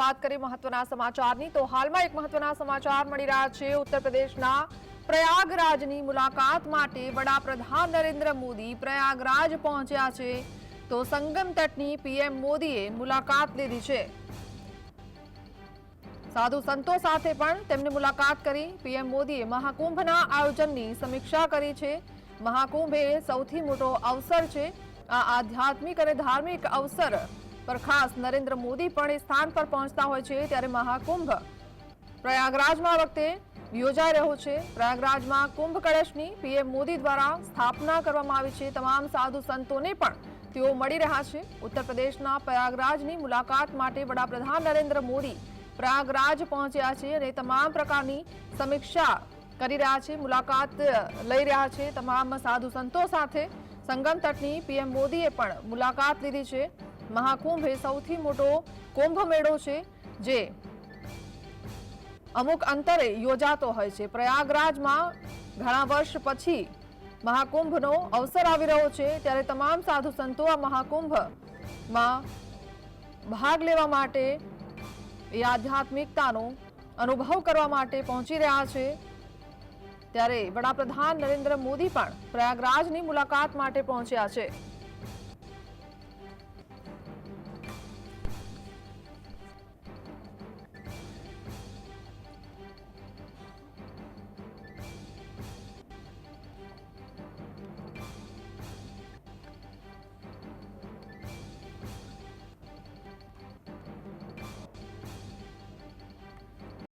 વાત કરીએ મહત્વના સમાચારની, તો હાલમાં એક મહત્વના સમાચાર મળી રહ્યા છે. ઉત્તર પ્રદેશના પ્રયાગરાજની મુલાકાત માટે વડાપ્રધાન નરેન્દ્ર મોદી પ્રયાગરાજ પહોંચ્યા છે. તો સંગમ તટની પીએમ મોદીએ મુલાકાત લીધી છે. સાધુ સંતો સાથે પણ તેમની મુલાકાત કરી. પીએમ મોદીએ મહાકુંભના આયોજનની સમીક્ષા કરી છે. મહાકુંભ એ સૌથી મોટો અવસર છે. આ આધ્યાત્મિક અને ધાર્મિક અવસર પર ખાસ નરેન્દ્ર મોદી પણ એ સ્થાન પર પહોંચતા હોય છે ત્યારે મહાકુંભ પ્રયાગરાજમાં વખતે યોજાઈ રહ્યો છે. પ્રયાગરાજમાં કુંભ કળશની પીએમ મોદી દ્વારા સ્થાપના કરવામાં આવી છે. તમામ સાધુ સંતોને પણ તેઓ મળી રહ્યા છે. ઉત્તર પ્રદેશના પ્રયાગરાજની મુલાકાત માટે વડાપ્રધાન નરેન્દ્ર મોદી પ્રયાગરાજ પહોંચ્યા છે અને તમામ પ્રકારની સમીક્ષા કરી રહ્યા છે, મુલાકાત લઈ રહ્યા છે. તમામ સાધુ સંતો સાથે સંગમ તટની પીએમ મોદીએ પણ મુલાકાત લીધી છે. મહાકુંભ એ સૌથી મોટો કુંભ મેળો છે, જે અમુક અંતરે યોજાતો હોય છે. પ્રયાગરાજમાં ઘણા વર્ષ પછી મહાકુંભનો અવસર આવી રહ્યો છે, ત્યારે તમામ સાધુ સંતો આ મહાકુંભમાં ભાગ લેવા માટે એ આધ્યાત્મિકતાનો અનુભવ કરવા માટે પહોંચી રહ્યા છે. ત્યારે વડાપ્રધાન નરેન્દ્ર મોદી પણ પ્રયાગરાજની મુલાકાત માટે પહોંચ્યા છે.